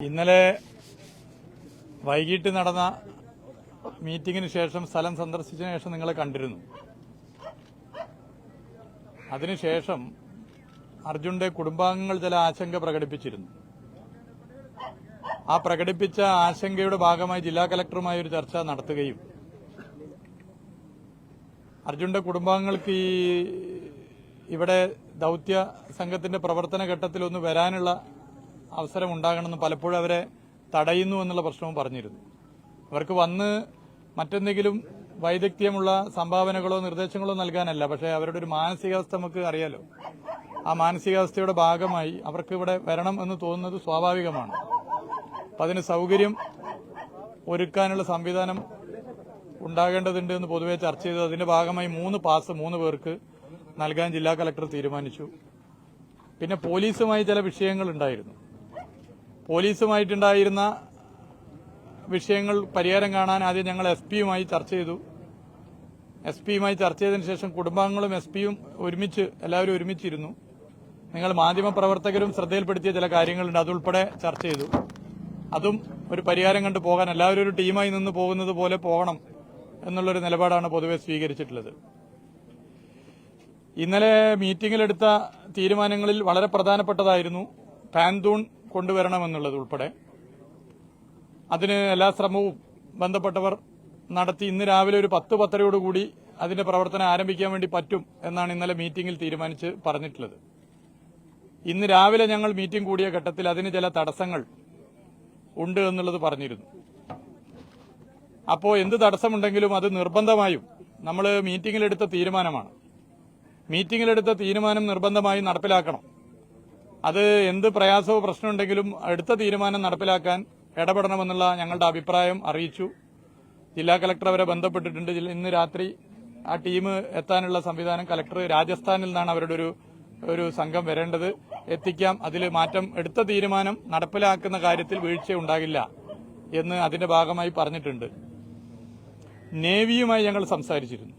ഇന്നലെ വൈകിട്ട് നടന്ന മീറ്റിംഗിന് ശേഷം സ്ഥലം സന്ദർശിച്ച ശേഷം നിങ്ങളെ കണ്ടിരുന്നു. അതിനുശേഷം അർജുന്റെ കുടുംബാംഗങ്ങൾ ചില ആശങ്ക പ്രകടിപ്പിച്ചിരുന്നു. ആ പ്രകടിപ്പിച്ച ആശങ്കയുടെ ഭാഗമായി ജില്ലാ കലക്ടറുമായി ഒരു ചർച്ച നടത്തുകയും അർജുന്റെ കുടുംബാംഗങ്ങൾക്ക് ഈ ഇവിടെ ദൗത്യ സംഘത്തിന്റെ പ്രവർത്തന ഘട്ടത്തിൽ ഒന്ന് വരാനുള്ള അവസരം ഉണ്ടാകണമെന്ന് പലപ്പോഴും അവരെ തടയുന്നു എന്നുള്ള പ്രശ്നവും പറഞ്ഞിരുന്നു. അവർക്ക് വന്ന് മറ്റെന്തെങ്കിലും വൈദഗ്ധ്യമുള്ള സംഭാവനകളോ നിർദ്ദേശങ്ങളോ നൽകാനല്ല പക്ഷേ അവരുടെ ഒരു മാനസികാവസ്ഥ നമുക്ക് അറിയാലോ. ആ മാനസികാവസ്ഥയുടെ ഭാഗമായി അവർക്ക് ഇവിടെ വരണം എന്ന് തോന്നുന്നത് സ്വാഭാവികമാണ്. അപ്പം അതിന് സൗകര്യം ഒരുക്കാനുള്ള സംവിധാനം ഉണ്ടാകേണ്ടതുണ്ട് എന്ന് പൊതുവെ ചർച്ച ചെയ്തു. അതിന്റെ ഭാഗമായി മൂന്ന് പാസ് മൂന്ന് പേർക്ക് നൽകാൻ ജില്ലാ കലക്ടർ തീരുമാനിച്ചു. പിന്നെ പോലീസുമായി ചില വിഷയങ്ങൾ ഉണ്ടായിരുന്നു. പോലീസുമായിട്ടുണ്ടായിരുന്ന വിഷയങ്ങൾ പരിഹാരം കാണാൻ ആദ്യം ഞങ്ങൾ എസ് പിയുമായി ചർച്ച ചെയ്തു. എസ് പിയുമായി ചർച്ച ചെയ്തതിനു ശേഷം കുടുംബാംഗങ്ങളും എസ് പിയും ഒരുമിച്ച് എല്ലാവരും ഒരുമിച്ചിരുന്നു. നിങ്ങൾ മാധ്യമപ്രവർത്തകരും ശ്രദ്ധയിൽപ്പെടുത്തിയ ചില കാര്യങ്ങളുണ്ട് അതുൾപ്പെടെ ചർച്ച ചെയ്തു. അതും ഒരു പരിഹാരം കണ്ടു പോകാൻ എല്ലാവരും ഒരു ടീമായി നിന്ന് പോകുന്നത് പോലെ പോകണം എന്നുള്ളൊരു നിലപാടാണ് പൊതുവെ സ്വീകരിച്ചിട്ടുള്ളത്. ഇന്നലെ മീറ്റിംഗിലെടുത്ത തീരുമാനങ്ങളിൽ വളരെ പ്രധാനപ്പെട്ടതായിരുന്നു. പാന്തൂൺ കൊണ്ടുവരണമെന്നുള്ളത് ഉൾപ്പെടെ. അതിന് എല്ലാ ശ്രമവും ബന്ധപ്പെട്ടവർ നടത്തി ഇന്ന് രാവിലെ ഒരു പത്ത് പത്തരയോടുകൂടി അതിന്റെ പ്രവർത്തനം ആരംഭിക്കാൻ വേണ്ടി പറ്റും എന്നാണ് ഇന്നലെ മീറ്റിംഗിൽ തീരുമാനിച്ച് പറഞ്ഞിട്ടുള്ളത്. ഇന്ന് രാവിലെ ഞങ്ങൾ മീറ്റിംഗ് കൂടിയ ഘട്ടത്തിൽ അതിന് ചില തടസ്സങ്ങൾ ഉണ്ട് എന്നുള്ളത് പറഞ്ഞിരുന്നു. അപ്പോൾ എന്ത് തടസ്സമുണ്ടെങ്കിലും അത് നിർബന്ധമായും നമ്മൾ മീറ്റിംഗിലെടുത്ത തീരുമാനമാണ്. മീറ്റിംഗിലെടുത്ത തീരുമാനം നിർബന്ധമായും നടപ്പിലാക്കണം. അത് എന്ത് പ്രയാസവും പ്രശ്നമുണ്ടെങ്കിലും അടുത്ത തീരുമാനം നടപ്പിലാക്കാൻ ഇടപെടണമെന്നുള്ള ഞങ്ങളുടെ അഭിപ്രായം അറിയിച്ചു. ജില്ലാ കലക്ടർ അവരെ ബന്ധപ്പെട്ടിട്ടുണ്ട്. ഇന്ന് രാത്രി ആ ടീം എത്താനുള്ള സംവിധാനം കലക്ടർ രാജസ്ഥാനിൽ നിന്നാണ് അവരുടെ ഒരു ഒരു സംഘം വരേണ്ടത്. എത്തിക്കാം. അതിൽ മാറ്റം എടുത്ത തീരുമാനം നടപ്പിലാക്കുന്ന കാര്യത്തിൽ വീഴ്ച ഉണ്ടാകില്ല എന്ന് അതിന്റെ ഭാഗമായി പറഞ്ഞിട്ടുണ്ട്. നേവിയുമായി ഞങ്ങൾ സംസാരിച്ചിരുന്നു.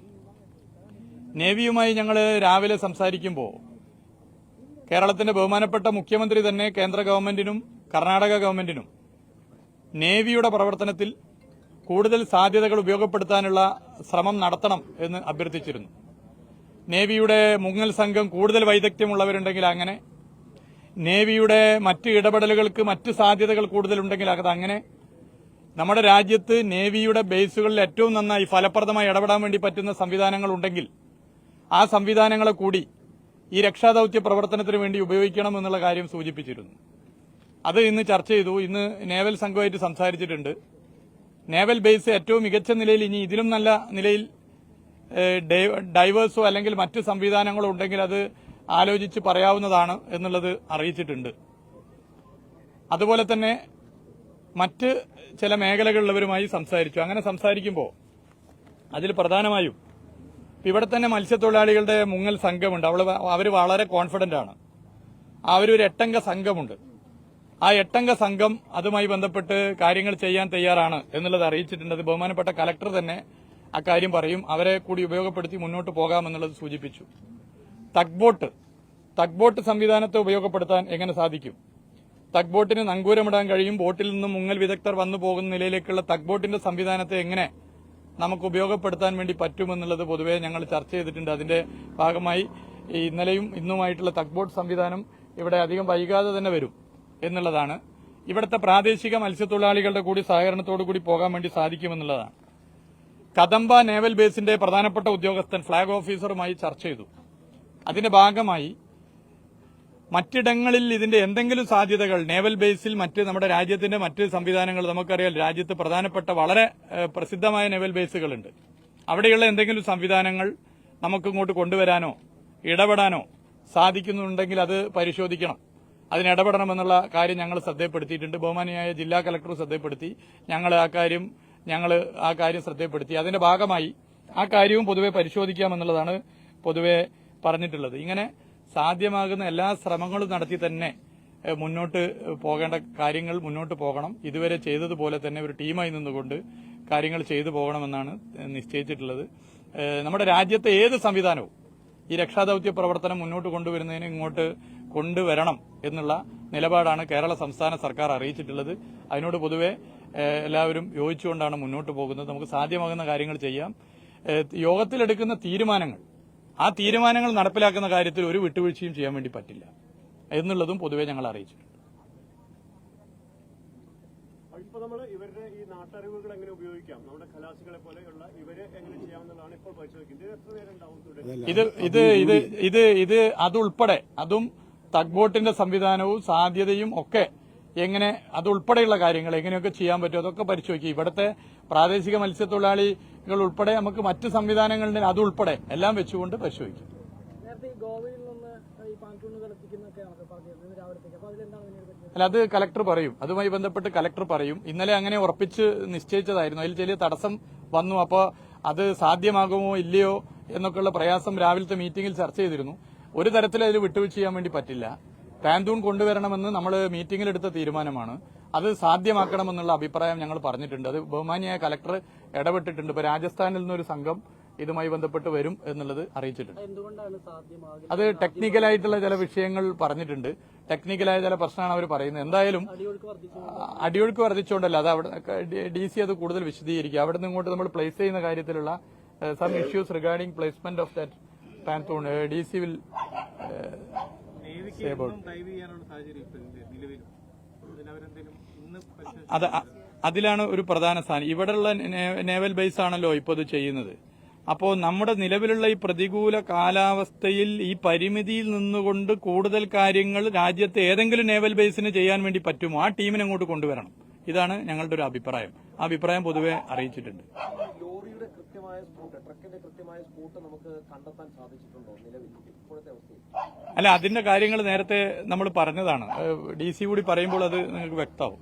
നേവിയുമായി ഞങ്ങൾ രാവിലെ സംസാരിക്കുമ്പോൾ കേരളത്തിന്റെ ബഹുമാനപ്പെട്ട മുഖ്യമന്ത്രി തന്നെ കേന്ദ്ര ഗവൺമെന്റിനും കർണാടക ഗവൺമെന്റിനും നേവിയുടെ പ്രവർത്തനത്തിൽ കൂടുതൽ സാധ്യതകൾ ഉപയോഗപ്പെടുത്താനുള്ള ശ്രമം നടത്തണം എന്ന് അഭ്യർത്ഥിച്ചിരുന്നു. നേവിയുടെ മുങ്ങൽ സംഘം കൂടുതൽ വൈദഗ്ധ്യമുള്ളവരുണ്ടെങ്കിൽ അങ്ങനെ നേവിയുടെ മറ്റ് ഇടപെടലുകൾക്ക് മറ്റ് സാധ്യതകൾ കൂടുതലുണ്ടെങ്കിൽ അത് അങ്ങനെ നമ്മുടെ രാജ്യത്ത് നേവിയുടെ ബേസുകളിൽ ഏറ്റവും നന്നായി ഫലപ്രദമായി ഇടപെടാൻ വേണ്ടി പറ്റുന്ന സംവിധാനങ്ങൾ ഉണ്ടെങ്കിൽ ആ സംവിധാനങ്ങളെ കൂടി ഈ രക്ഷാദൌത്യ പ്രവർത്തനത്തിന് വേണ്ടി ഉപയോഗിക്കണം എന്നുള്ള കാര്യം സൂചിപ്പിച്ചിരുന്നു. അത് ഇന്ന് ചർച്ച ചെയ്തു. ഇന്ന് നേവൽ സംഘമായിട്ട് സംസാരിച്ചിട്ടുണ്ട്. നേവൽ ബേസ് ഏറ്റവും മികച്ച നിലയിൽ ഇനി ഇതിലും നല്ല നിലയിൽ ഡൈവേഴ്സോ അല്ലെങ്കിൽ മറ്റ് സംവിധാനങ്ങളോ ഉണ്ടെങ്കിൽ അത് ആലോചിച്ച് പറയാവുന്നതാണ് എന്നുള്ളത് അറിയിച്ചിട്ടുണ്ട്. അതുപോലെ തന്നെ മറ്റ് ചില മേഖലകളിലുള്ളവരുമായി സംസാരിച്ചു. അങ്ങനെ സംസാരിക്കുമ്പോൾ അതിൽ പ്രധാനമായും ഇവിടെ തന്നെ മത്സ്യത്തൊഴിലാളികളുടെ മുങ്ങൽ സംഘമുണ്ട്. അവൾ അവർ വളരെ കോൺഫിഡന്റ് ആണ്. അവരൊരു എട്ടംഗ സംഘമുണ്ട്. ആ എട്ടംഗ സംഘം അതുമായി ബന്ധപ്പെട്ട് കാര്യങ്ങൾ ചെയ്യാൻ തയ്യാറാണ് എന്നുള്ളത് അറിയിച്ചിട്ടുണ്ട്. ബഹുമാനപ്പെട്ട കലക്ടർ തന്നെ അക്കാര്യം പറയും. അവരെ കൂടി ഉപയോഗപ്പെടുത്തി മുന്നോട്ട് പോകാമെന്നുള്ളത് സൂചിപ്പിച്ചു. തക്ബോട്ട് തക്ബോട്ട് സംവിധാനത്തെ ഉപയോഗപ്പെടുത്താൻ എങ്ങനെ സാധിക്കും? തക്ബോട്ടിന് നങ്കൂരമിടാൻ കഴിയും. ബോട്ടിൽ നിന്നും മുങ്ങൽ വിദഗ്ധർ വന്നു പോകുന്ന നിലയിലേക്കുള്ള തക്ബോട്ടിന്റെ സംവിധാനത്തെ എങ്ങനെ നമുക്ക് ഉപയോഗപ്പെടുത്താൻ വേണ്ടി പറ്റുമെന്നുള്ളത് പൊതുവേ ഞങ്ങൾ ചർച്ച ചെയ്തിട്ടുണ്ട്. അതിന്റെ ഭാഗമായി ഇന്നലെയും ഇന്നുമായിട്ടുള്ള തക്ബോട്ട് സംവിധാനം ഇവിടെ അധികം വൈകാതെ തന്നെ വരും എന്നുള്ളതാണ്. ഇവിടുത്തെ പ്രാദേശിക മത്സ്യത്തൊഴിലാളികളുടെ കൂടി സഹകരണത്തോടു കൂടി പോകാൻ വേണ്ടി സാധിക്കുമെന്നുള്ളതാണ്. കദംബ നേവൽ ബേസിന്റെ പ്രധാനപ്പെട്ട ഉദ്യോഗസ്ഥൻ ഫ്ളാഗ് ഓഫീസറുമായി ചർച്ച ചെയ്തു. അതിന്റെ ഭാഗമായി മറ്റിടങ്ങളിൽ ഇതിന്റെ എന്തെങ്കിലും സാധ്യതകൾ നേവൽ ബേസിൽ മറ്റ് നമ്മുടെ രാജ്യത്തിന്റെ മറ്റ് സംവിധാനങ്ങൾ നമുക്കറിയാം. രാജ്യത്ത് പ്രധാനപ്പെട്ട വളരെ പ്രസിദ്ധമായ നേവൽ ബേസുകളുണ്ട് അവിടെയുള്ള എന്തെങ്കിലും സംവിധാനങ്ങൾ നമുക്ക് ഇങ്ങോട്ട് കൊണ്ടുവരാനോ ഇടപെടാനോ സാധിക്കുന്നുണ്ടെങ്കിൽ അത് പരിശോധിക്കണം. അതിനിടപെടണമെന്നുള്ള കാര്യം ഞങ്ങൾ ശ്രദ്ധയപ്പെടുത്തിയിട്ടുണ്ട്. ബഹുമാനിയായ ജില്ലാ കലക്ടർ ശ്രദ്ധയപ്പെടുത്തി. ഞങ്ങൾ ആ കാര്യം ഞങ്ങൾ ആ കാര്യം ശ്രദ്ധയപ്പെടുത്തി. അതിന്റെ ഭാഗമായി ആ കാര്യവും പൊതുവെ പരിശോധിക്കാമെന്നുള്ളതാണ് പൊതുവെ പറഞ്ഞിട്ടുള്ളത്. ഇങ്ങനെ സാധ്യമാകുന്ന എല്ലാ ശ്രമങ്ങളും നടത്തി തന്നെ മുന്നോട്ട് പോകേണ്ട കാര്യങ്ങൾ മുന്നോട്ട് പോകണം. ഇതുവരെ ചെയ്തതുപോലെ തന്നെ ഒരു ടീമായി നിന്നുകൊണ്ട് കാര്യങ്ങൾ ചെയ്തു പോകണമെന്നാണ് നിശ്ചയിച്ചിട്ടുള്ളത്. നമ്മുടെ രാജ്യത്തെ ഏത് സംവിധാനവും ഈ രക്ഷാദൌത്യ പ്രവർത്തനം മുന്നോട്ട് കൊണ്ടുവരുന്നതിന് ഇങ്ങോട്ട് കൊണ്ടുവരണം എന്നുള്ള നിലപാടാണ് കേരള സംസ്ഥാന സർക്കാർ അറിയിച്ചിട്ടുള്ളത്. അതിനോട് പൊതുവെ എല്ലാവരും യോജിച്ചുകൊണ്ടാണ് മുന്നോട്ട് പോകുന്നത്. നമുക്ക് സാധ്യമാകുന്ന കാര്യങ്ങൾ ചെയ്യാം. യോഗത്തിലെടുക്കുന്ന തീരുമാനങ്ങൾ ആ തീരുമാനങ്ങൾ നടപ്പിലാക്കുന്ന കാര്യത്തിൽ ഒരു വിട്ടുവീഴ്ചയും ചെയ്യാൻ വേണ്ടി പറ്റില്ല. എന്നുള്ളതും പൊതുവെ ഞങ്ങൾ അറിയിച്ചിട്ടുണ്ട്. ഇപ്പൊ നമ്മൾ ഇവരുടെ ഈ നാട്ടറിവുകൾ എങ്ങനെ ഉപയോഗിക്കാം? നമ്മുടെ കലാസികളെ പോലെയുള്ള ഇവരെ എങ്ങനെ ചെയ്യാമെന്നുള്ളതാണ് ഇപ്പോൾ പരിശോധിക്കുന്നത്. ഇത് എത്ര നേരം ഉണ്ടാവും തുടരും ഇത് ഇത് ഇത് ഇത് ഇത് അതുൾപ്പെടെ അതും തഗ്ബോട്ടിന്റെ സംവിധാനവും സാധ്യതയും ഒക്കെ എങ്ങനെ അതുൾപ്പെടെയുള്ള കാര്യങ്ങൾ എങ്ങനെയൊക്കെ ചെയ്യാൻ പറ്റും അതൊക്കെ പരിശോധിക്കും. ഇവിടുത്തെ പ്രാദേശിക മത്സ്യത്തൊഴിലാളികൾ ഉൾപ്പെടെ നമുക്ക് മറ്റ് സംവിധാനങ്ങളുടെ അതുൾപ്പെടെ എല്ലാം വെച്ചുകൊണ്ട് പരിശോധിക്കും. അല്ല അത് കലക്ടർ പറയും. അതുമായി ബന്ധപ്പെട്ട് കലക്ടർ പറയും. ഇന്നലെ അങ്ങനെ ഉറപ്പിച്ച് നിശ്ചയിച്ചതായിരുന്നു. അതിൽ ചെറിയ തടസ്സം വന്നു. അപ്പോൾ അത് സാധ്യമാകുമോ ഇല്ലയോ എന്നൊക്കെയുള്ള പ്രയാസം രാവിലത്തെ മീറ്റിംഗിൽ ചർച്ച ചെയ്തിരുന്നു. ഒരു തരത്തിൽ അതിൽ വിട്ടുവീഴ്ച ചെയ്യാൻ വേണ്ടി പറ്റില്ല. പാന്തൂൺ കൊണ്ടുവരണമെന്ന് നമ്മൾ മീറ്റിംഗിൽ എടുത്ത തീരുമാനമാണ്. അത് സാധ്യമാക്കണമെന്നുള്ള അഭിപ്രായം ഞങ്ങൾ പറഞ്ഞിട്ടുണ്ട്. അത് ബഹുമാനിയായ കലക്ടർ ഇടപെട്ടിട്ടുണ്ട്. ഇപ്പൊ രാജസ്ഥാനിൽ നിന്നൊരു സംഘം ഇതുമായി ബന്ധപ്പെട്ട് വരും എന്നുള്ളത് അറിയിച്ചിട്ടുണ്ട്. അത് ടെക്നിക്കലായിട്ടുള്ള ചില വിഷയങ്ങൾ പറഞ്ഞിട്ടുണ്ട്. ടെക്നിക്കലായ ചില പ്രശ്നമാണ് അവർ പറയുന്നത്. എന്തായാലും അടിയൊഴുക്ക് വർദ്ധിച്ചു അടിയൊഴുക്ക് വർദ്ധിച്ചുകൊണ്ടല്ല. അത് അവിടെ ഡി സി അത് കൂടുതൽ വിശദീകരിക്കുക അവിടെ നിന്ന് ഇങ്ങോട്ട് നമ്മൾ പ്ലേസ് ചെയ്യുന്ന കാര്യത്തിലുള്ള some issues regarding placement of that pontoon D C will അത് അതിലാണ് ഒരു പ്രധാന സ്ഥാനം ഇവിടെയുള്ള നേവൽ ബേസ് ആണല്ലോ ഇപ്പോൾ ഇത് ചെയ്യുന്നത്. അപ്പോൾ നമ്മുടെ നിലവിലുള്ള ഈ പ്രതികൂല കാലാവസ്ഥയിൽ ഈ പരിമിതിയിൽ നിന്നുകൊണ്ട് കൂടുതൽ കാര്യങ്ങൾ രാജ്യത്തെ ഏതെങ്കിലും നേവൽ ബേസിന് ചെയ്യാൻ വേണ്ടി പറ്റുമോ? ആ ടീമിനെ അങ്ങോട്ട് കൊണ്ടുവരണം. ഇതാണ് ഞങ്ങളുടെ ഒരു അഭിപ്രായം. ആ അഭിപ്രായം പൊതുവെ അറിയിച്ചിട്ടുണ്ട്. കൃത്യമായ സ്പോട്ട് ട്രക്കിന്റെ കൃത്യമായ സ്പോട്ട് നമുക്ക് കണ്ടെത്താൻ സാധിച്ചിട്ടുണ്ടോ നിലവിൽ? ഇപ്പോഴത്തെ അവസ്ഥയിൽ. അല്ല അതിന്റെ കാര്യങ്ങൾ നേരത്തെ നമ്മൾ പറഞ്ഞതാണ്. ഡി സി കൂടി പറയുമ്പോൾ അത് നിങ്ങൾക്ക് വ്യക്തമാവും.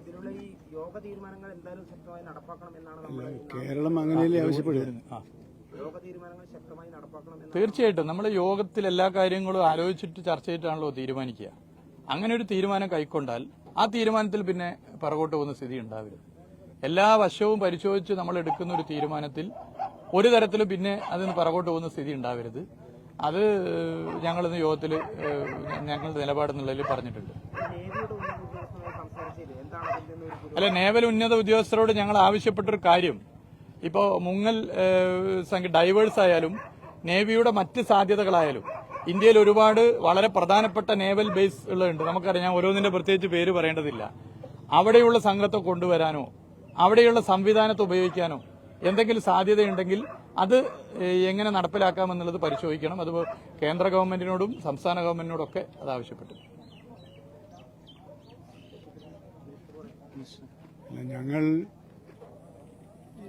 ഇതിലുള്ള ഈ യോഗ തീരുമാനങ്ങൾ എന്തായാലും ശക്തമായി നടപ്പാക്കണം എന്നാണ് നമ്മൾ കേരളം അങ്ങനെയല്ലേ ആവശ്യപ്പെടുക? ആ. യോഗ തീരുമാനങ്ങൾ ശക്തമായി നടപ്പാക്കണം എന്ന് തീർച്ചയായിട്ടും. നമ്മൾ യോഗത്തിൽ എല്ലാ കാര്യങ്ങളും ആലോചിച്ചിട്ട് ചർച്ച ചെയ്തിട്ടാണല്ലോ തീരുമാനിക്കുക. അങ്ങനെ ഒരു തീരുമാനം കൈക്കൊണ്ടാൽ ആ തീരുമാനത്തിൽ പിന്നെ പിറകോട്ട് പോകുന്ന സ്ഥിതി ഉണ്ടാവരുത് എല്ലാ വശവും പരിശോധിച്ച് നമ്മൾ എടുക്കുന്ന ഒരു തീരുമാനത്തിൽ ഒരു തരത്തിലും പിന്നെ അതിന് പുറകോട്ട് പോകുന്ന സ്ഥിതി ഉണ്ടാവരുത്. അത് ഞങ്ങളിന്ന് യോഗത്തിൽ ഞങ്ങളുടെ നിലപാടെന്നുള്ളതിൽ പറഞ്ഞിട്ടുണ്ട്. അല്ല നേവൽ ഉന്നത ഉദ്യോഗസ്ഥരോട് ഞങ്ങൾ ആവശ്യപ്പെട്ടൊരു കാര്യം. ഇപ്പോൾ മുങ്ങൽ ഏഹ്, ഡൈവേഴ്സ് ആയാലും നേവിയുടെ മറ്റ് സാധ്യതകളായാലും ഇന്ത്യയിൽ ഒരുപാട് വളരെ പ്രധാനപ്പെട്ട നേവൽ ബേസ് ഉള്ളതുണ്ട്. നമുക്കറിയാം ഞാൻ ഓരോന്നിന്റെ പ്രത്യേകിച്ച് പേര് പറയേണ്ടതില്ല. അവിടെയുള്ള സംഘത്തെ കൊണ്ടുവരാനോ അവിടെയുള്ള സംവിധാനത്തെ ഉപയോഗിക്കാനോ എന്തെങ്കിലും സാധ്യതയുണ്ടെങ്കിൽ അത് എങ്ങനെ നടപ്പിലാക്കാമെന്നുള്ളത് പരിശോധിക്കണം. അത് കേന്ദ്ര ഗവൺമെന്റിനോടും സംസ്ഥാന ഗവൺമെന്റിനോടും ഒക്കെ അത് ആവശ്യപ്പെട്ടു. ഞങ്ങൾ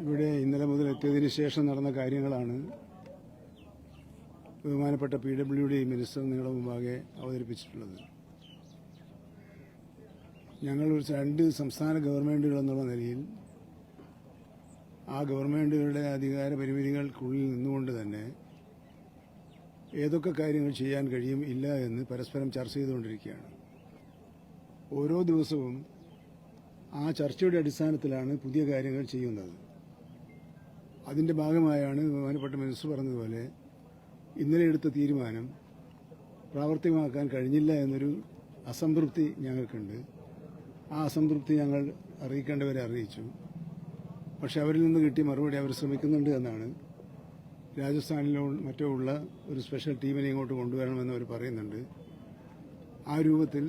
ഇവിടെ ഇന്നലെ മുതൽ എത്തിയതിന് ശേഷം നടന്ന കാര്യങ്ങളാണ് ബഹുമാനപ്പെട്ട പി ഡബ്ല്യു ഡി മിനിസ്റ്റർ നിങ്ങളുടെ മുമ്പാകെ അവതരിപ്പിച്ചിട്ടുള്ളത്. ഞങ്ങൾ രണ്ട് സംസ്ഥാന ഗവൺമെന്റുകൾ എന്നുള്ള നിലയിൽ ആ ഗവൺമെന്റുകളുടെ അധികാര പരിമിതികൾക്കുള്ളിൽ നിന്നുകൊണ്ട് തന്നെ ഏതൊക്കെ കാര്യങ്ങൾ ചെയ്യാൻ കഴിയും ഇല്ല എന്ന് പരസ്പരം ചർച്ച ചെയ്തുകൊണ്ടിരിക്കുകയാണ്. ഓരോ ദിവസവും ആ ചർച്ചയുടെ അടിസ്ഥാനത്തിലാണ് പുതിയ കാര്യങ്ങൾ ചെയ്യുന്നത്. അതിന്റെ ഭാഗമായാണ് ബഹുമാനപ്പെട്ട മിനിസ്റ്റർ പറഞ്ഞതുപോലെ ഇന്നലെ എടുത്ത തീരുമാനം പ്രാവർത്തികമാക്കാൻ കഴിഞ്ഞില്ല എന്നൊരു അസംതൃപ്തി ഞങ്ങൾക്കുണ്ട്. ആ അസംതൃപ്തി ഞങ്ങൾ അറിയിക്കേണ്ടവരെ അറിയിച്ചു. പക്ഷെ അവരിൽ നിന്ന് കിട്ടിയ മറുപടി അവർ ശ്രമിക്കുന്നുണ്ട് എന്നാണ്. രാജസ്ഥാനിലോ മറ്റോ ഉള്ള ഒരു സ്പെഷ്യൽ ടീമിനെ ഇങ്ങോട്ട് കൊണ്ടുവരണമെന്ന് അവർ പറയുന്നുണ്ട്. ആ രൂപത്തിൽ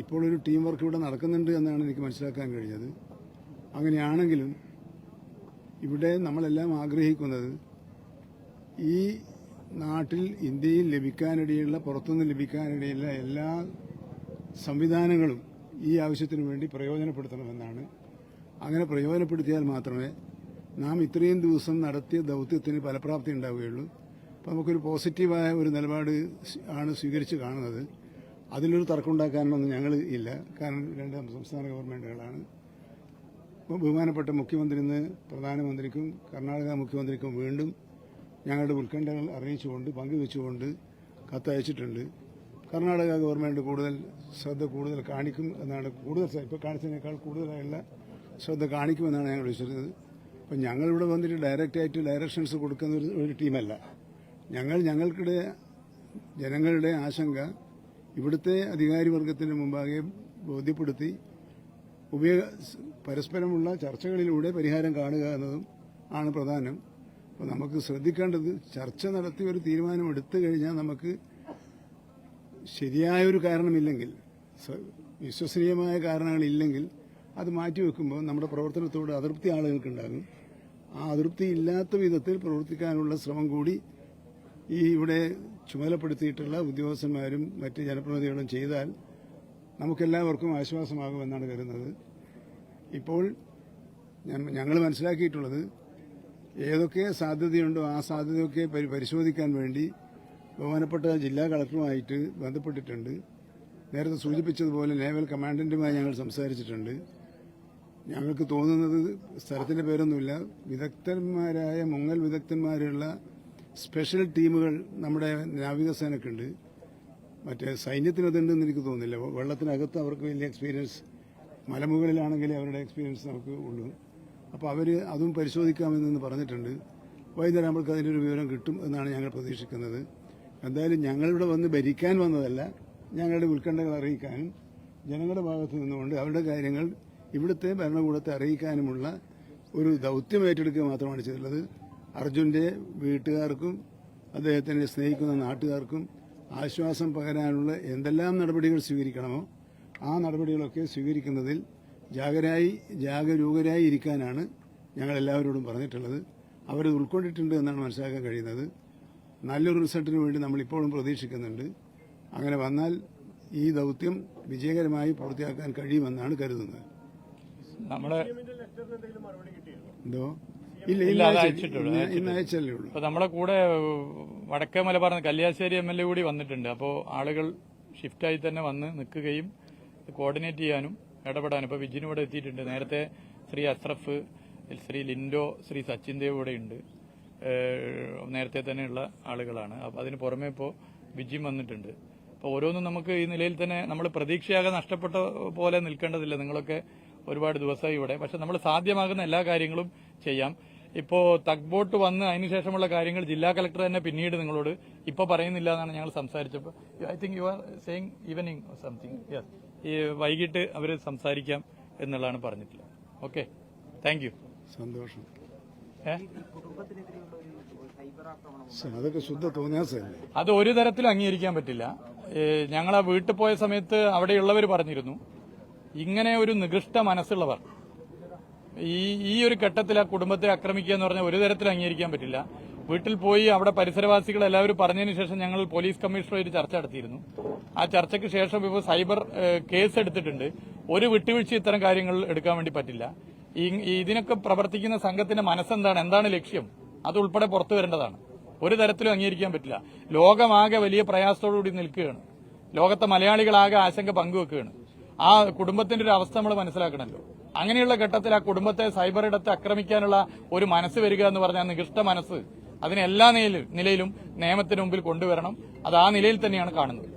ഇപ്പോൾ ഒരു ടീം വർക്ക് ഇവിടെ നടക്കുന്നുണ്ട് എന്നാണ് എനിക്ക് മനസ്സിലാക്കാൻ കഴിഞ്ഞത്. അങ്ങനെയാണെങ്കിലും ഇവിടെ നമ്മളെല്ലാം ആഗ്രഹിക്കുന്നത് ഈ നാട്ടിൽ ഇന്ത്യയിൽ ലഭിക്കാനിടയുള്ള പുറത്തുനിന്ന് ലഭിക്കാനിടയുള്ള എല്ലാ സംവിധാനങ്ങളും ഈ ആവശ്യത്തിനു വേണ്ടി പ്രയോജനപ്പെടുത്തണമെന്നാണ് അങ്ങനെ പ്രയോജനപ്പെടുത്തിയാൽ മാത്രമേ നാം ഇത്രയും ദിവസം നടത്തിയ ദൗത്യത്തിന് ഫലപ്രാപ്തി ഉണ്ടാവുകയുള്ളൂ. അപ്പോൾ നമുക്കൊരു പോസിറ്റീവായ ഒരു നിലപാട് ആണ് സ്വീകരിച്ച് കാണുന്നത്. അതിലൊരു തർക്കമുണ്ടാക്കാനൊന്നും ഞങ്ങൾ ഇല്ല. കാരണം രണ്ട് സംസ്ഥാന ഗവൺമെന്റുകളാണ് ബഹുമാനപ്പെട്ട മുഖ്യമന്ത്രി ഇന്ന് പ്രധാനമന്ത്രിക്കും കർണാടക മുഖ്യമന്ത്രിക്കും വീണ്ടും ഞങ്ങളുടെ ഉത്കണ്ഠകൾ അറിയിച്ചുകൊണ്ട് പങ്കുവെച്ചുകൊണ്ട് കത്തയച്ചിട്ടുണ്ട്. കർണാടക ഗവൺമെന്റ് കൂടുതൽ ശ്രദ്ധ കൂടുതൽ കാണിക്കും എന്നാണ് കൂടുതൽ ഇപ്പോൾ കാണിച്ചതിനേക്കാൾ കൂടുതലായുള്ള ശ്രദ്ധ കാണിക്കുമെന്നാണ് ഞങ്ങൾ വിശ്വസിക്കുന്നത്. അപ്പം ഞങ്ങളിവിടെ വന്നിട്ട് ഡയറക്റ്റായിട്ട് ഡയറക്ഷൻസ് കൊടുക്കുന്ന ഒരു ടീമല്ല ഞങ്ങൾ ഞങ്ങൾക്കിടെ ജനങ്ങളുടെ ആശങ്ക ഇവിടുത്തെ അധികാരിവർഗത്തിന് മുമ്പാകെ ബോധ്യപ്പെടുത്തി ഉപയോഗ പരസ്പരമുള്ള ചർച്ചകളിലൂടെ പരിഹാരം കാണുക എന്നതും ആണ് പ്രധാനം. അപ്പോൾ നമുക്ക് ശ്രദ്ധിക്കേണ്ടത് ചർച്ച നടത്തി ഒരു തീരുമാനം എടുത്തു കഴിഞ്ഞാൽ നമുക്ക് ശരിയായൊരു കാരണമില്ലെങ്കിൽ വിശ്വസനീയമായ കാരണങ്ങളില്ലെങ്കിൽ അത് മാറ്റിവെക്കുമ്പോൾ നമ്മുടെ പ്രവർത്തനത്തോട് അതൃപ്തി ആളുകൾക്കുണ്ടാകും. ആ അതൃപ്തി ഇല്ലാത്ത വിധത്തിൽ പ്രവർത്തിക്കാനുള്ള ശ്രമം കൂടി ഈ ഇവിടെ ചുമതലപ്പെടുത്തിയിട്ടുള്ള ഉദ്യോഗസ്ഥന്മാരും മറ്റ് ജനപ്രതിനിധികളും ചെയ്താൽ നമുക്കെല്ലാവർക്കും ആശ്വാസമാകുമെന്നാണ് കരുതുന്നത്. ഇപ്പോൾ ഞങ്ങൾ മനസ്സിലാക്കിയിട്ടുള്ളത് ഏതൊക്കെ സാധ്യതയുണ്ടോ ആ സാധ്യതയൊക്കെ പരിശോധിക്കാൻ വേണ്ടി ബഹുമാനപ്പെട്ട ജില്ലാ കളക്ടറുമായിട്ട് ബന്ധപ്പെട്ടിട്ടുണ്ട്. നേരത്തെ സൂചിപ്പിച്ചതുപോലെ നേവൽ കമാൻഡന്റുമായി ഞങ്ങൾ സംസാരിച്ചിട്ടുണ്ട്. ഞങ്ങൾക്ക് തോന്നുന്നത് സ്ഥലത്തിന്റെ പേരൊന്നുമില്ല. വിദഗ്ധന്മാരായ മുങ്ങൽ വിദഗ്ധന്മാരുള്ള സ്പെഷ്യൽ ടീമുകൾ നമ്മുടെ നാവികസേനക്കുണ്ട്. മറ്റേ സൈന്യത്തിന് അതുണ്ടെന്ന് എനിക്ക് തോന്നുന്നില്ല. വെള്ളത്തിനകത്ത് അവർക്ക് വലിയ എക്സ്പീരിയൻസ് മലമുകളിലാണെങ്കിൽ അവരുടെ എക്സ്പീരിയൻസ് നമുക്ക് ഉള്ളൂ. അപ്പോൾ അവർ അതും പരിശോധിക്കാമെന്ന് പറഞ്ഞിട്ടുണ്ട്. വൈകുന്നേരം നമ്മൾക്ക് അതിന്റെ ഒരു വിവരം കിട്ടും എന്നാണ് ഞങ്ങൾ പ്രതീക്ഷിക്കുന്നത്. എന്തായാലും ഞങ്ങളിവിടെ വന്ന് ഭരിക്കാൻ വന്നതല്ല ഞങ്ങളുടെ ഉത്കണ്ഠകൾ അറിയിക്കാനും ജനങ്ങളുടെ ഭാഗത്ത് നിന്നുകൊണ്ട് അവരുടെ കാര്യങ്ങൾ ഇവിടുത്തെ ഭരണകൂടത്തെ അറിയിക്കാനുമുള്ള ഒരു ദൗത്യം ഏറ്റെടുക്കുക മാത്രമാണ് ചെയ്തിട്ടുള്ളത്. അർജുന്റെ വീട്ടുകാർക്കും അദ്ദേഹത്തിനെ സ്നേഹിക്കുന്ന നാട്ടുകാർക്കും ആശ്വാസം പകരാനുള്ള എന്തെല്ലാം നടപടികൾ സ്വീകരിക്കണമോ ആ നടപടികളൊക്കെ സ്വീകരിക്കുന്നതിൽ ജാഗരായി ജാഗരൂകരായി ഇരിക്കാനാണ് ഞങ്ങൾ എല്ലാവരോടും പറഞ്ഞിട്ടുള്ളത്. അവരത് ഉൾക്കൊണ്ടിട്ടുണ്ട് എന്നാണ് മനസ്സിലാക്കാൻ കഴിയുന്നത്. നല്ലൊരു റിസൾട്ടിന് വേണ്ടി നമ്മളിപ്പോഴും പ്രതീക്ഷിക്കുന്നുണ്ട്. അങ്ങനെ വന്നാൽ ഈ ദൗത്യം വിജയകരമായി പൂർത്തിയാക്കാൻ കഴിയുമെന്നാണ് കരുതുന്നത്. നമ്മൾ എന്തോ? ഇല്ല ഇല്ല, ഇന്ന് അത് അയച്ചിട്ടുള്ളൂ, ഇന്ന് അയച്ചല്ലേ ഉള്ളൂ. നമ്മളെ കൂടെ വടക്കേ Malabar Kalliasseri M L A കൂടി വന്നിട്ടുണ്ട്. അപ്പോൾ ആളുകൾ ഷിഫ്റ്റായി തന്നെ വന്ന് നിൽക്കുകയും കോർഡിനേറ്റ് ചെയ്യാനും ഇടപെടാനും. ഇപ്പൊ വിജിനും ഇവിടെ എത്തിയിട്ടുണ്ട്. നേരത്തെ ശ്രീ അഷ്റഫ് ശ്രീ ലിൻഡോ ശ്രീ സച്ചിൻ ദേവ് ഇവിടെ ഉണ്ട്. നേരത്തെ തന്നെയുള്ള ആളുകളാണ്. അപ്പൊ അതിന് പുറമെ ഇപ്പോ വിജിയും വന്നിട്ടുണ്ട്. അപ്പോൾ ഓരോന്നും നമുക്ക് ഈ നിലയിൽ തന്നെ നമ്മൾ പ്രതീക്ഷയാകെ നഷ്ടപ്പെട്ട പോലെ നിൽക്കേണ്ടതില്ല. നിങ്ങളൊക്കെ ഒരുപാട് ദിവസമായി ഇവിടെ. പക്ഷെ നമ്മൾ സാധ്യമാകുന്ന എല്ലാ കാര്യങ്ങളും ചെയ്യാം. ഇപ്പോൾ തക് ബോട്ട് വന്ന് അതിനുശേഷമുള്ള കാര്യങ്ങൾ ജില്ലാ കളക്ടർ തന്നെ പിന്നീട് നിങ്ങളോട് ഇപ്പോൾ പറയുന്നില്ല എന്നാണ് ഞങ്ങൾ സംസാരിച്ചപ്പോൾ I think you are saying evening something yes ഈ വൈകിട്ട് അവർ സംസാരിക്കാം എന്നുള്ളതാണ് പറഞ്ഞിട്ടുള്ളത്. ഓക്കെ താങ്ക് യു സന്തോഷം. അതൊക്കെ ശുദ്ധ തോന്നിയാസല്ലേ അത് ഒരു തരത്തിലും അംഗീകരിക്കാൻ പറ്റില്ല. ഞങ്ങൾ ആ വീട്ടിൽ പോയ സമയത്ത് അവിടെയുള്ളവർ പറഞ്ഞിരുന്നു. ഇങ്ങനെ ഒരു നികൃഷ്ട മനസ്സുള്ളവർ. ഈ ഈ ഒരു ഘട്ടത്തിൽ ആ കുടുംബത്തെ ആക്രമിക്കുക എന്ന് പറഞ്ഞാൽ ഒരു തരത്തിൽ അംഗീകരിക്കാൻ പറ്റില്ല. വീട്ടിൽ പോയി അവിടെ പരിസരവാസികൾ എല്ലാവരും പറഞ്ഞതിന് ശേഷം ഞങ്ങൾ പോലീസ് കമ്മീഷണറുമായിട്ട് ചർച്ച നടത്തിയിരുന്നു. ആ ചർച്ചയ്ക്ക് ശേഷം ഇപ്പോൾ സൈബർ കേസ് എടുത്തിട്ടുണ്ട്. ഒരു വിട്ടുവീഴ്ച ഇത്തരം കാര്യങ്ങൾ എടുക്കാൻ വേണ്ടി പറ്റില്ല. ഇതിനൊക്കെ പ്രവർത്തിക്കുന്ന സംഘത്തിന്റെ മനസ്സെന്താണ്? എന്താണ് ലക്ഷ്യം? അത് ഉൾപ്പെടെ പുറത്തു വരേണ്ടതാണ്. ഒരു തരത്തിലും അംഗീകരിക്കാൻ പറ്റില്ല. ലോകമാകെ വലിയ പ്രയാസത്തോടുകൂടി നിൽക്കുകയാണ്. ലോകത്തെ മലയാളികളാകെ ആശങ്ക പങ്കുവെക്കുകയാണ്. ആ കുടുംബത്തിന്റെ ഒരു അവസ്ഥ നമ്മൾ മനസ്സിലാക്കണമല്ലോ അങ്ങനെയുള്ള ഘട്ടത്തിൽ ആ കുടുംബത്തെ സൈബർ ഇടത്ത് ആക്രമിക്കാനുള്ള ഒരു മനസ്സ് വരിക എന്ന് പറഞ്ഞാൽ നികൃഷ്ട മനസ്സ് അതിനെ എല്ലാ നിലയിലും നിലയിലും നിയമത്തിന് മുമ്പിൽ കൊണ്ടുവരണം. അത് ആ നിലയിൽ തന്നെയാണ് കാണുന്നത്.